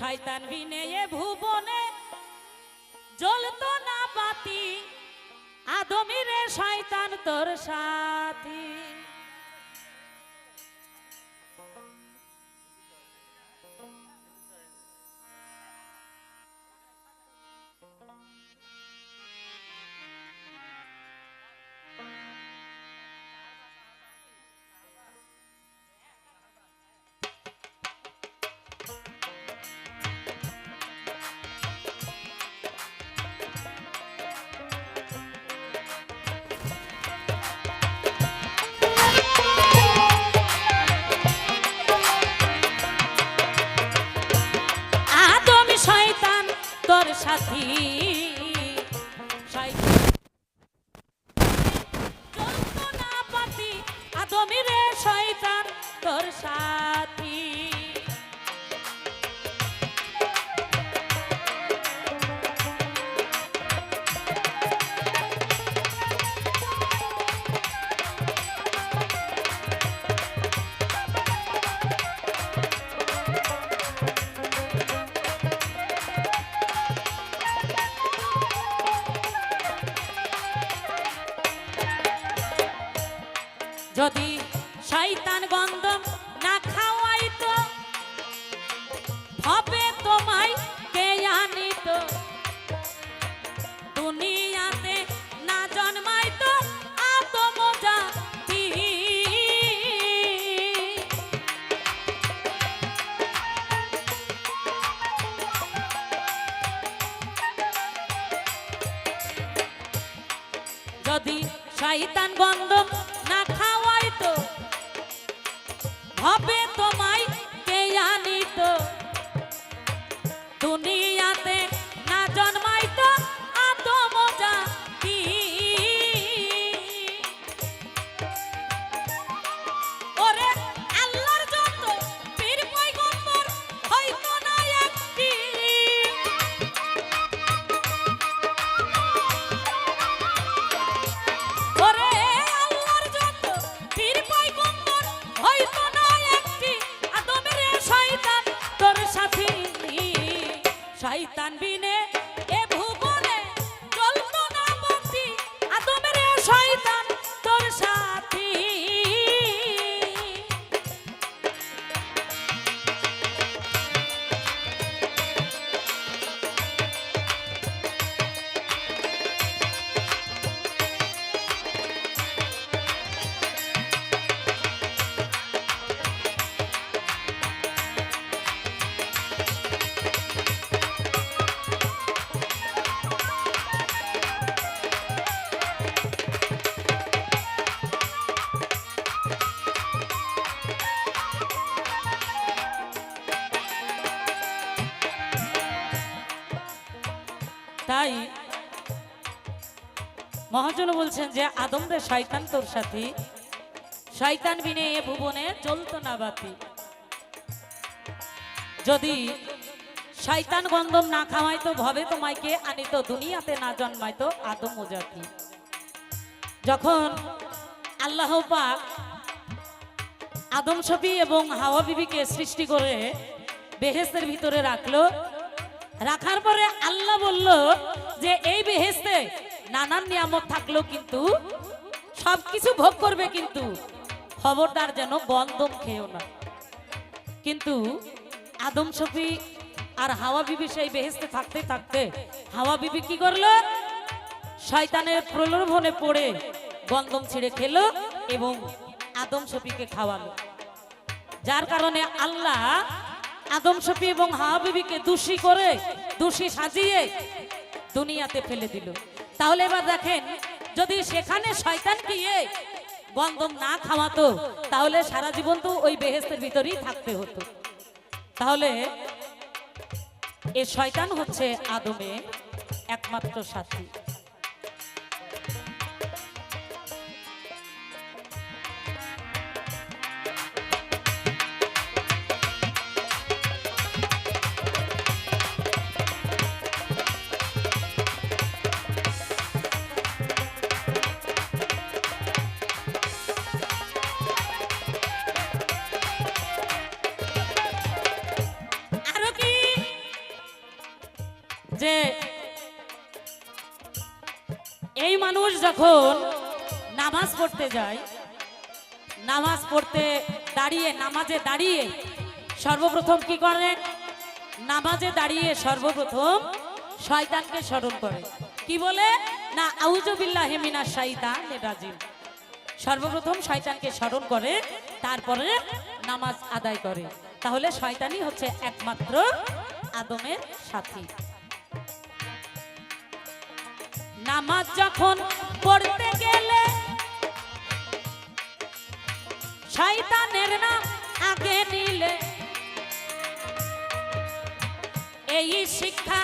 শয়তান বিনে এ ভুবনে জ্বলতো না বাতি আদমিরে শয়তান তোর সাথী। শয়তান গন্ধ শয়তান বিনে তাই মহাজন বলছেন যে আদম শয়তান তোর সাথী। শয়তান বিনে এ ভুবনে চলতো না বাতি। যদি শয়তান গন্ধম না খাওয়াইতো ভবে তোমাকে আনিত, দুনিয়াতে না জন্মাইতো আদম ও জাতি। যখন আল্লাহ পাক আদম ছবি এবং হাওয়া বিবিকে সৃষ্টি করে বেহেস্তের ভিতরে রাখল রাখার পরে আল্লাহ বলল যে, এই বেহেস্তে নানান নিয়ামত থাকল কিন্তু সবকিছু ভোগ করবে কিন্তু খবরদার যেন গন্ধম খেয়েও না। কিন্তু আদম শফি আর হাওয়া বিবি সেই বেহেস্তে থাকতে থাকতে হাওয়া বিবি কি করল? শয়তানের প্রলোভনে পড়ে গন্ধম ছিঁড়ে খেলো এবং আদম শফিকে খাওয়ালো। যার কারণে আল্লাহ আদম শফি এবং হাওয়া বিবিকে দোষী করে, দোষী সাজিয়ে দুনিয়াতে ফেলে দিল। তাহলে এবার দেখেন, যদি সেখানে শয়তান গিয়ে গন্ধম না খাওয়াতো, তাহলে সারা জীবন তো ওই বেহেস্তের ভিতরেই থাকতে হতো। তাহলে এ শয়তান হচ্ছে আদমে একমাত্র সাথী। মানুষ যখন নামাজ পড়তে যায়, নামাজ পড়তে দাঁড়িয়ে, নামাজে দাঁড়িয়ে সর্বপ্রথম কি করে নামাজে দাঁড়িয়ে সর্বপ্রথম শয়তানকে স্মরণ করে। কি বলে? না আউজবিল্লাহ হেমিনা শাইতান রাজিম। সর্বপ্রথম শয়তানকে স্মরণ করে, তারপরে নামাজ আদায় করে। তাহলে শয়তানই হচ্ছে একমাত্র আদমের সাথী। নামাজ যখন পড়তে গেলে শয়তানের নাম আগে নিলে। এই শিক্ষা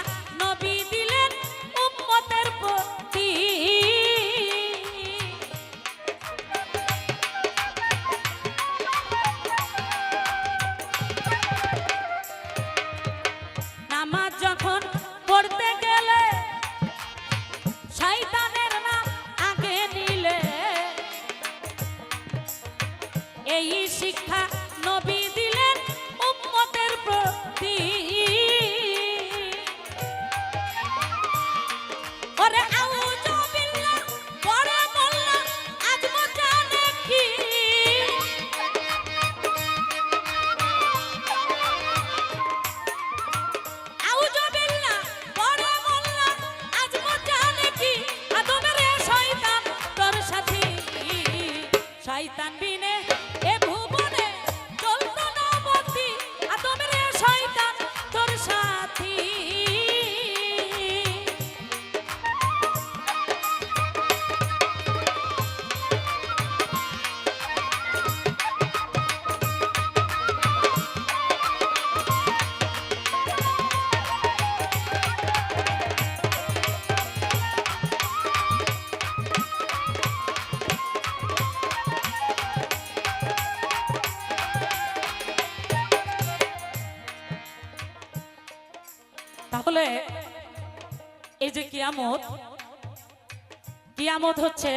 কিয়ামত হচ্ছে,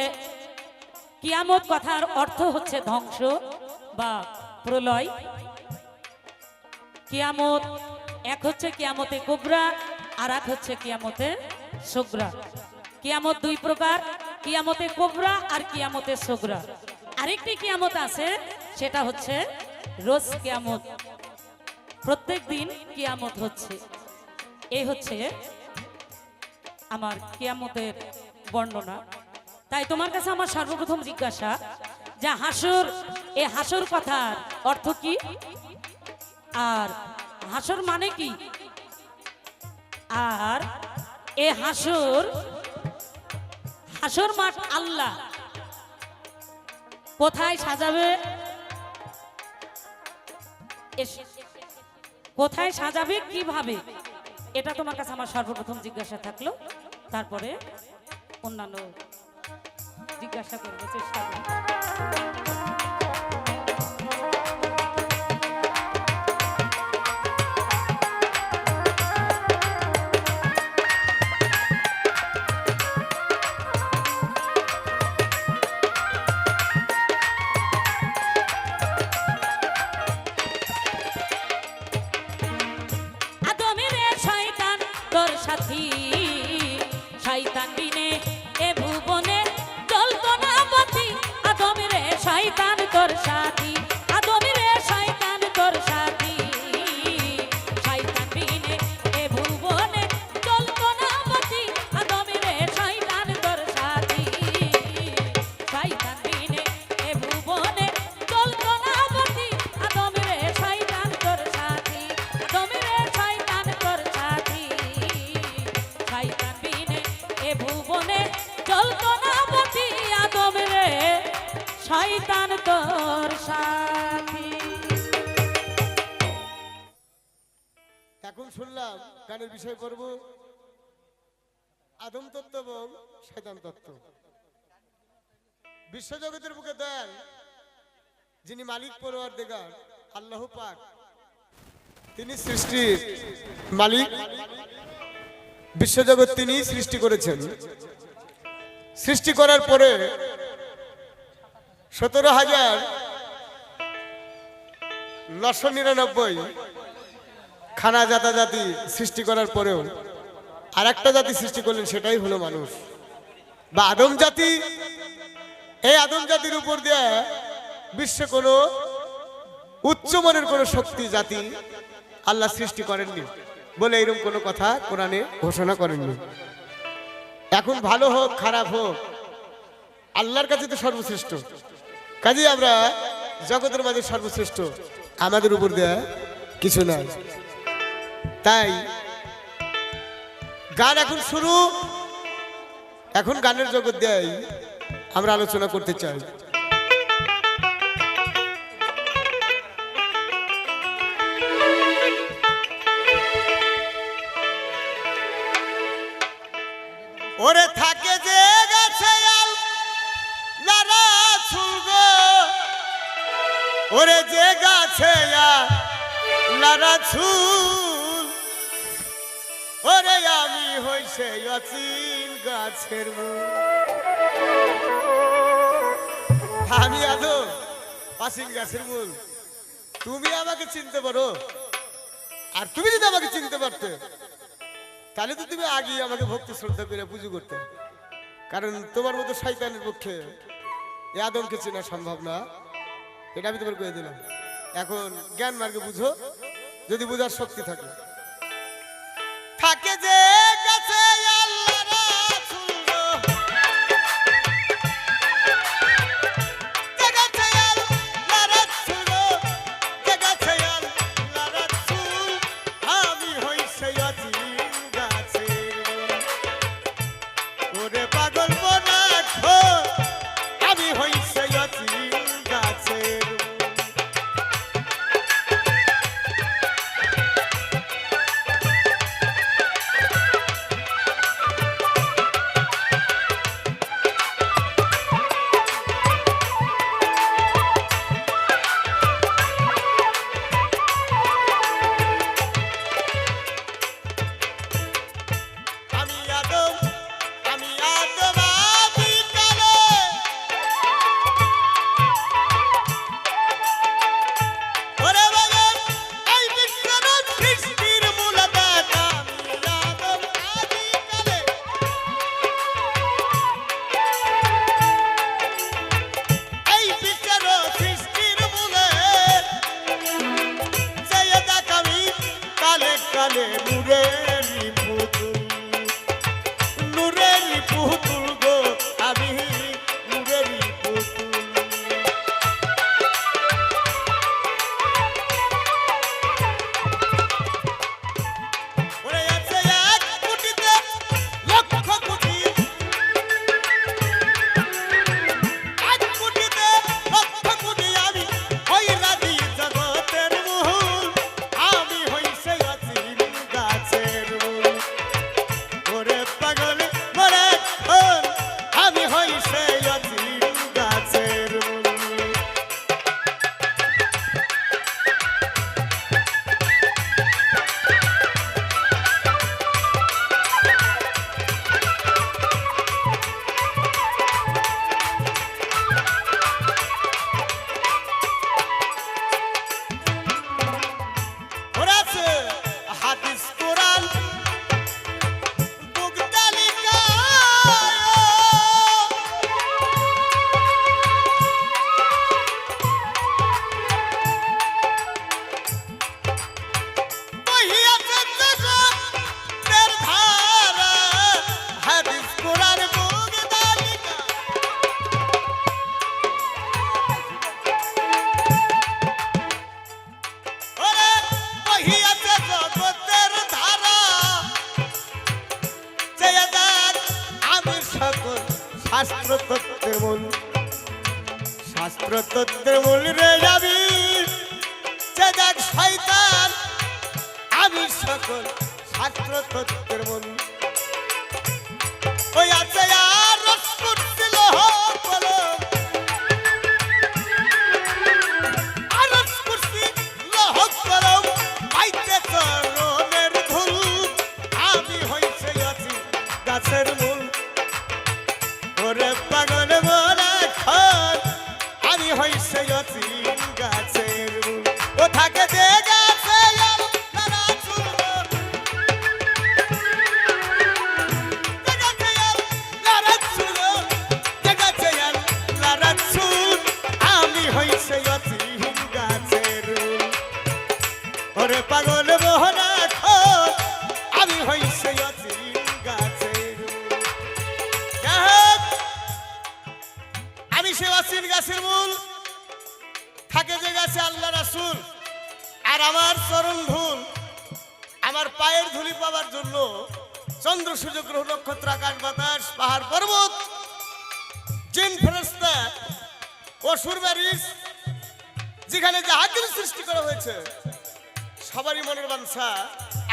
কিয়ামত কথার অর্থ হচ্ছে ধ্বংস বা প্রলয়। কিয়ামত, এক হচ্ছে কিয়ামতে কুবরা, আর এক হচ্ছে কিয়ামতে সুগ্রা। কিয়ামত দুই প্রকার, কিয়ামতে কোবরা আর কিয়ামতে সোগরা। আরেকটি কিয়ামত আছে, সেটা হচ্ছে রোজ কিয়ামত। প্রত্যেক দিন কিয়ামত হচ্ছে। এই হচ্ছে আমার কিয়ামতের বর্ণনা। তাই তোমার কাছে আমার সর্বপ্রথম জিজ্ঞাসা, যে হাসর, এ হাসর কথার অর্থ কি? আর হাসর মানে কি? আর এ হাসর হাসর মাঠ আল্লাহ। কোথায় সাজাবে? কোথায় সাজাবে, কীভাবে? এটা তোমার কাছে আমার সর্বপ্রথম জিজ্ঞাসা থাকল। তারপরে অন্যান্য জিজ্ঞাসা করব চেষ্টা করব। বিশ্বজগতের বুকে দয়াল যিনি মালিক পরোয়ার দেগার আল্লাহ পাক। তিনি সৃষ্টির মালিক। বিশ্বজগৎ তিনি সৃষ্টি করেছেন। সৃষ্টি করার পরে সতেরো হাজার নশো নিরানব্বই খানা জাতা জাতি সৃষ্টি করার পরেও আর একটা জাতি সৃষ্টি করলেন, সেটাই হলো মানুষ। বা আদম জাতি এই আদম জাতির উপর দিয়ে বিশ্বে কোনো উচ্চমানের কোনো শক্তি, জাতি আল্লাহ সৃষ্টি করেননি বলে এরকম কোনো কথা কোরআনে ঘোষণা করেননি। এখন ভালো হোক, খারাপ হোক, আল্লাহর কাছে তো সর্বশ্রেষ্ঠ। কাজে আমরা জগতের মাঝে সর্বশ্রেষ্ঠ, আমাদের উপর দেয়া কিছু নাই। তাই গান এখন শুরু, এখন গানের জগৎ দেয় আমরা আলোচনা করতে চাই। ওরে থাকে যে গাছে ওরে যে গাছে লারা ছুল ওরে আমি হইছে অচিন গাছের মূল। আমি আদো অচিন গাছের মূল। তুমি আমাকে চিনতে পারো। আর তুমি যদি আমাকে চিনতে পারতে, তাহলে তো তুমি আগে আমাকে ভক্তি শ্রদ্ধা করে পুজো করতে। কারণ তোমার মতো শয়তানের পক্ষে এ আদমকে চেনা সম্ভব না। এটা আমি তোমার কয়ে দিলাম। এখন জ্ঞান মার্গে বুঝো, যদি বুঝার শক্তি থাকে। থাকে যে গাছে পাহাড় পর্বত, জিন ফেরস্তা অসুর বারিশ যেখানে জাহাজের সৃষ্টি করা হয়েছে, সবারই মনের বাঞ্ছা,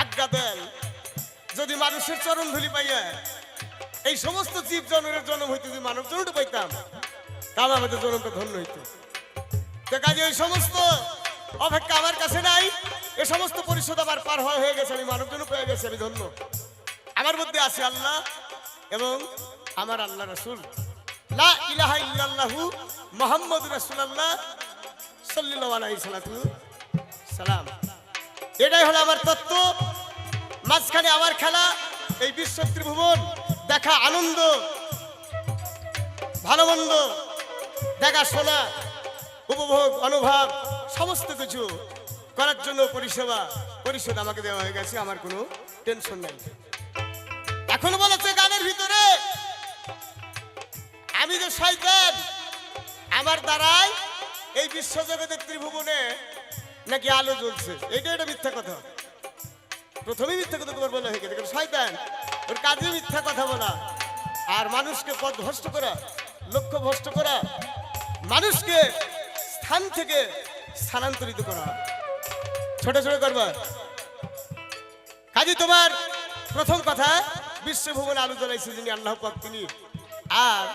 আজ্ঞা দেন। যদি মানুষের চরণ ধুলি পাইয়া এই সমস্ত জীব জন্মের জন্ম হইতে যদি মানব জন্মটা পাইতাম, তাহলে আমাদের জন্মটা ধন্য হইত। তো কাজে ওই সমস্ত অপেক্ষা আমার কাছে নাই, এ সমস্ত পরিশোধ আমার পার হয়ে গেছে, আমি মানব জন্য পেয়ে গেছি, আমি ধন্য। আমার মধ্যে আছে আল্লাহ এবং আমার আল্লাহ রসুল। লা ইলাহা ইল্লাল্লাহু মুহাম্মদ আলাইহি সাল্লাতু সালাম। এটাই হলো আমার তত্ত্ব। মাঝখানে আমার খেলা, এই বিশ্ব ত্রিভুবন দেখা আনন্দ, ভালো মন্দ, দেখা শোনা, উপভোগ, অনুভব, সমস্ত কিছু করার জন্য পরিষেবা পরিষদ আমাকে দেওয়া হয়ে গেছে, আমার কোনো টেনশন নাই। এখন বলেছে গানের ভিতরে আমি যে শয়তান, আমার দ্বারাই এই বিশ্বজগতের ত্রিভুবনে নাকি আলো জ্বলছে। এটা একটা মিথ্যা কথা। প্রথমেই মিথ্যা কথা তোমার বলা হয়ে গেছে, কারণ শয়তান ওর কাজে মিথ্যা কথা বলা। আর মানুষকে পথ ভ্রষ্ট করা লক্ষ্য ভ্রষ্ট করা, মানুষকে স্থান থেকে স্থানান্তরিত করা। ছোট ছোট করবা কাজে, তোমার প্রথম কথা, বিশ্বভুবন আলো জ্বলাইছে যিনি আল্লাহ পাক তিনি। আর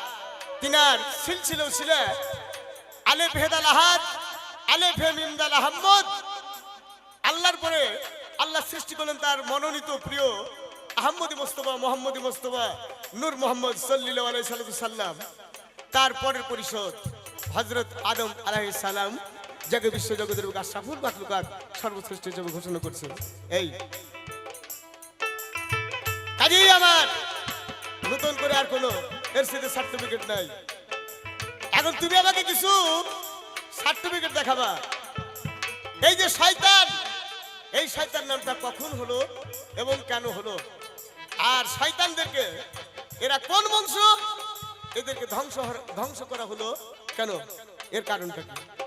তিনার সিলসিল ছিল আলে ভেদাল আহাদ আলে ভে মিমদাল আহম্মদ। আল্লাহর পরে আল্লাহ সৃষ্টি করলেন তার মনোনীত প্রিয় আহম্মদি মোস্তফা, মোহাম্মদী মোস্তফা নূর মোহাম্মদ সাল্লিল্লাহু আলাইহি সাল্লাম। তার পরের পরিষদ হজরত আদম আলাইহিস সালাম, যাকে বিশ্ব জগতের আশরাফুল মাখলুকাত সর্বশ্রেষ্ঠ হিসেবে ঘোষণা করছে। এই। কাজেই আমার নতুন করে আর কোনো এর সাথে সার্টিফিকেট নাই। এখন তুমি আমাকে কিছু সার্টিফিকেট দেখাবা। এই যে শয়তান, এই শয়তান নামটা কখন হলো এবং কেন হলো? আর শয়তানদেরকে, এরা কোন বংশ এদেরকে ধ্বংস ধ্বংস করা হলো কেন? এর কারণটা কি?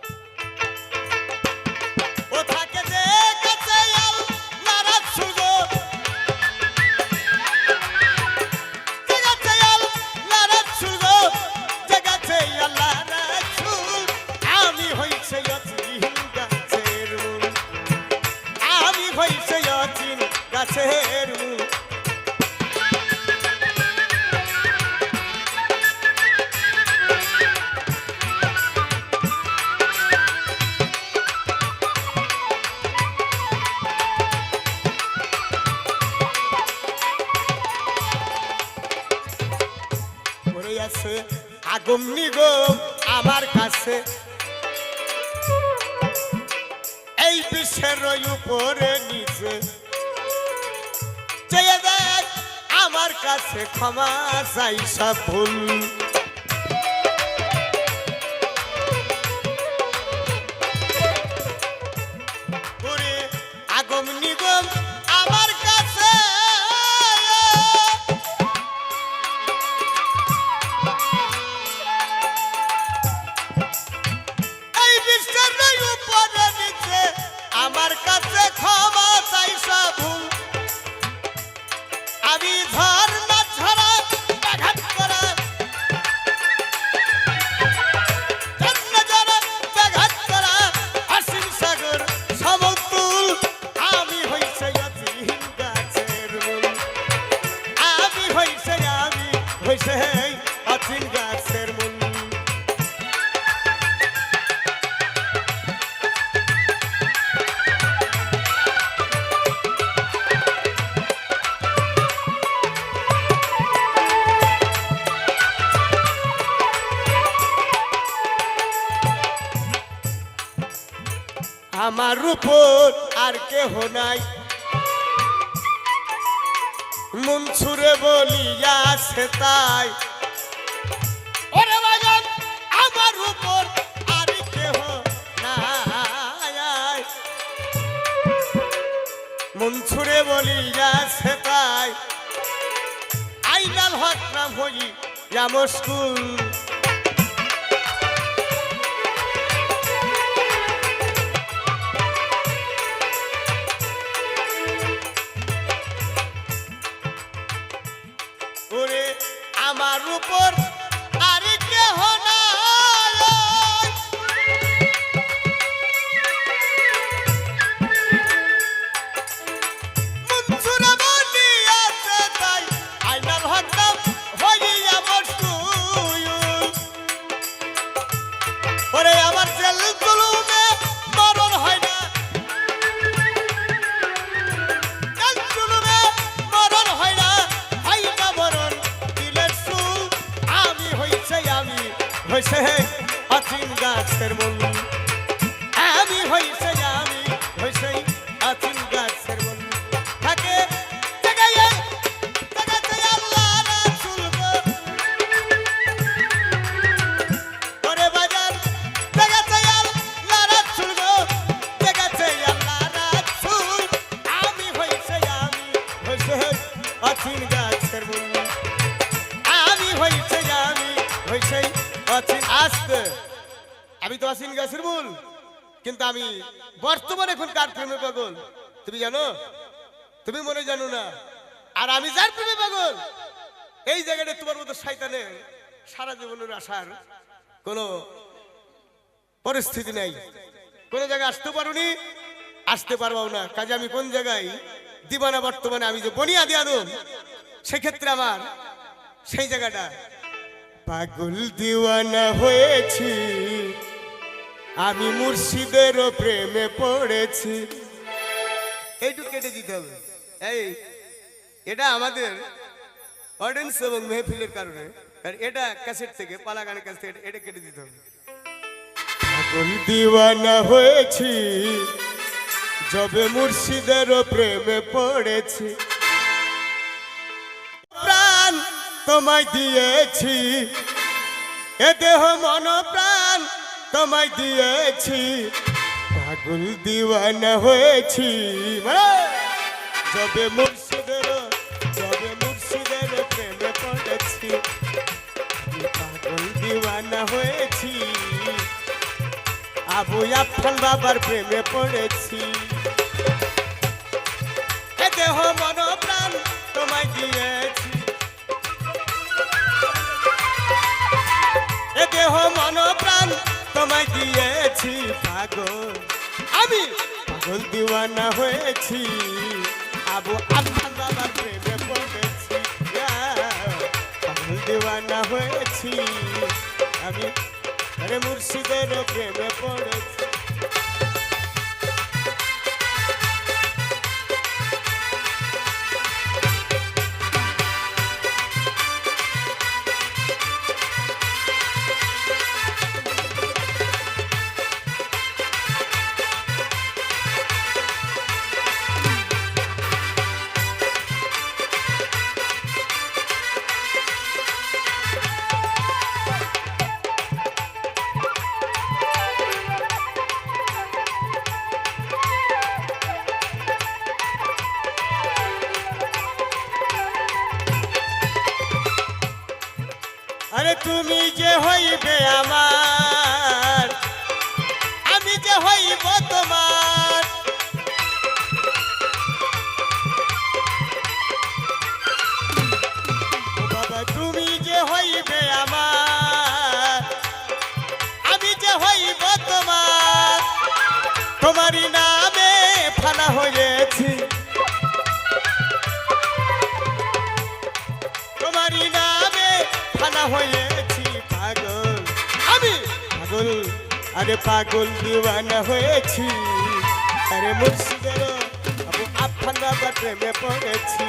Thank you. উপর আর কেহ নাই। মন ছুড়ে বলিয়াছে তাই। ওরে বাজান, আমার ছুড়ে তাই। আইনাল হক নাম হই মুশকুল আমার তুমি জানো? তুমি মনে জানো না? আর আমি যার প্রেমে পাগল? এই জায়গাটা তোমার মতো শয়তানে সারা জীবনের আসার কোনো পরিস্থিতি নাই। কোনো জায়গায় আসতে পারোনি, আসতে পারবাও না। কাজে আমি কোন জায়গায়? দিবানা বর্তমানে আমি যে বনিয়া দিয়ে আনুন সেক্ষেত্রে আমার সেই জায়গাটা। পাগল দিওয়ানা হয়েছি, আমি মুর্শিদেরও প্রেমে পড়েছি। এইটুকু কেটে দিতে হবে। এই, এটা আমাদের অডিয়েন্স এবং মেহফিলের কারণে। আর এটা ক্যাসেট থেকে পালা গানের কাছ থেকে এটা- কেটে দিতে হবে। দিওয়ানা হয়েছি, যবে মুর্শিদের প্রেমে পড়েছি। প্রাণ তোমায় দিয়েছি, এ দেহ মন প্রাণ তোমায় দিয়েছি। পাগল দিওয়ানা হয়েছি যবে মুর্শিদের যবে মুর্শিদের প্রেমে পড়েছি পাগল দিওয়ানা হয়েছি। আবু আফান বাবার প্রেমে পড়েছি। এ দেহ মন প্রাণ তোমায় দিয়েছি। দেহ মন প্রাণ তোমায় দিয়েছি, পাগল। আমি পাগল দিওয়ানা হয়েছি। আবু আফান বাবার প্রেমে পড়েছি। পাগল দিওয়ানা হয়েছি। আমি আরে মুর্শিদের প্রেমে পড়েছি। আরে পাগল দিওয়ানা হয়েছি। আরে মুর্শিদের আবু আফান বাবা প্রেমে পড়েছি।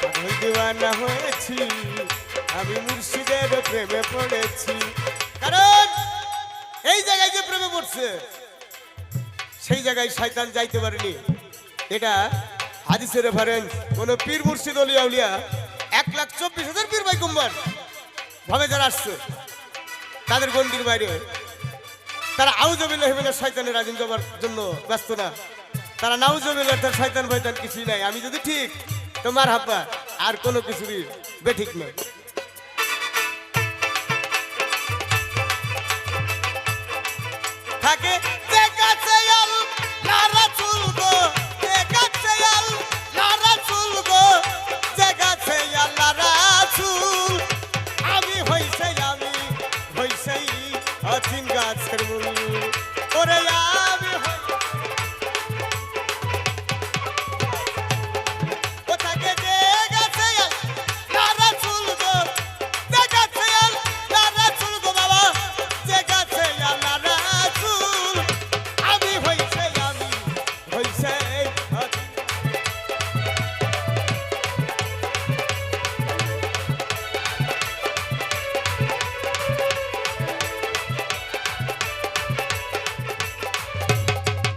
পাগল দিওয়ানা হয়েছি, আমি মুর্শিদের প্রেমে পড়েছি। কারণ এই জায়গায় যে প্রেমে পড়ছে, সেই জায়গায় শয়তান যাইতে পারেনি। এটা হাদিসের রেফারেন্স কোন পীর মুর্শিদ অলিয়া উলিয়া এক লাখ চব্বিশ হাজার পীর ভাই কুম্বার ভাবে যারা আসছে, তাদের গন্ডির বাইরে তারা আউজবিল্লাহ হিমেনের শয়তানের রাজিন যাবার জন্য ব্যস্ত না। তারা নাউজবিল্লাহ তার শয়তান ভয়তান কিছুই নাই। আমি যদি ঠিক তোমার হাব্বা আর কোনো কিছুরই বেঠিক নয়। থাকে